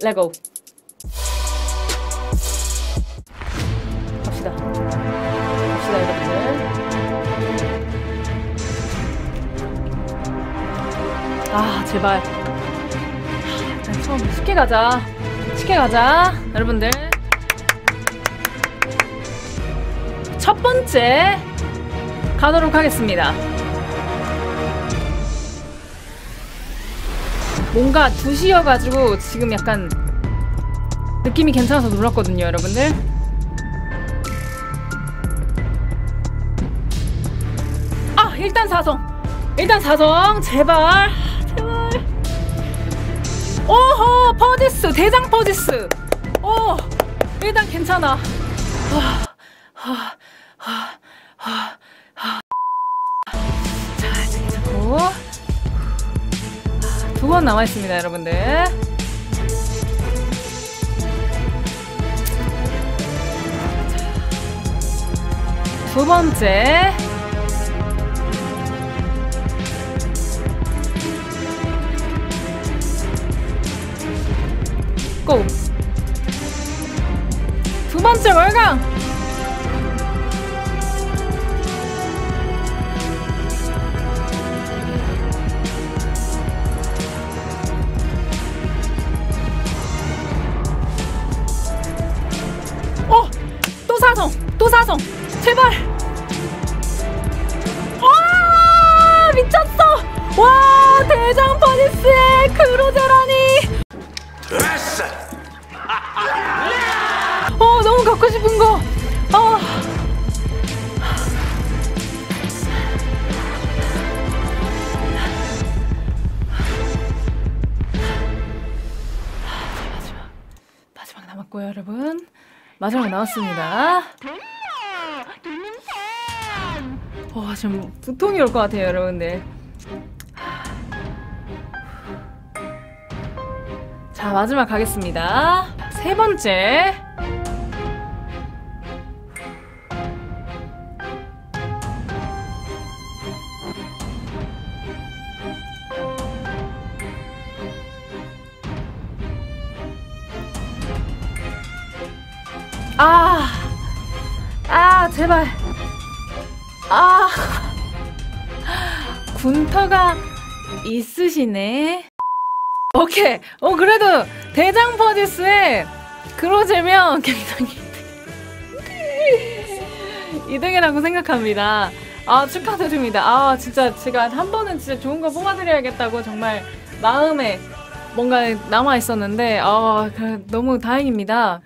레고. 갑시다. 갑시다, 여러분들. 아, 제발. 자, 처음 쉽게 가자. 쉽게 가자. 여러분들. 첫 번째 가도록 하겠습니다. 뭔가 2시여가지고 지금 약간 느낌이 괜찮아서 놀랐거든요, 여러분들. 아, 일단 사성. 일단 사성. 제발. 제발. 오호, 퍼지스. 대장 퍼지스. 오, 일단 괜찮아. 아, 아, 아, 두 번 남아 있습니다, 여러분들. 두 번째. 고! 두 번째 월강! 사성! 또 사성! 제발! 와! 미쳤어! 와! 대장 퍼니스의 크루제라니! 어, 너무 갖고 싶은 거! 어. 마지막, 마지막 남았고요, 여러분. 마지막 나왔습니다. 와, 지금 두통이 올 것 같아요, 여러분들. 자, 마지막 가겠습니다. 세 번째. 아, 아, 제발. 아, 군터가 있으시네. 오케이. 어, 그래도 대장 퍼디스의 그로제면 굉장히 2등이라고 생각합니다. 아, 축하드립니다. 아, 진짜 제가 한 번은 진짜 좋은 거 뽑아드려야겠다고 정말 마음에 뭔가 남아 있었는데, 아, 그, 너무 다행입니다.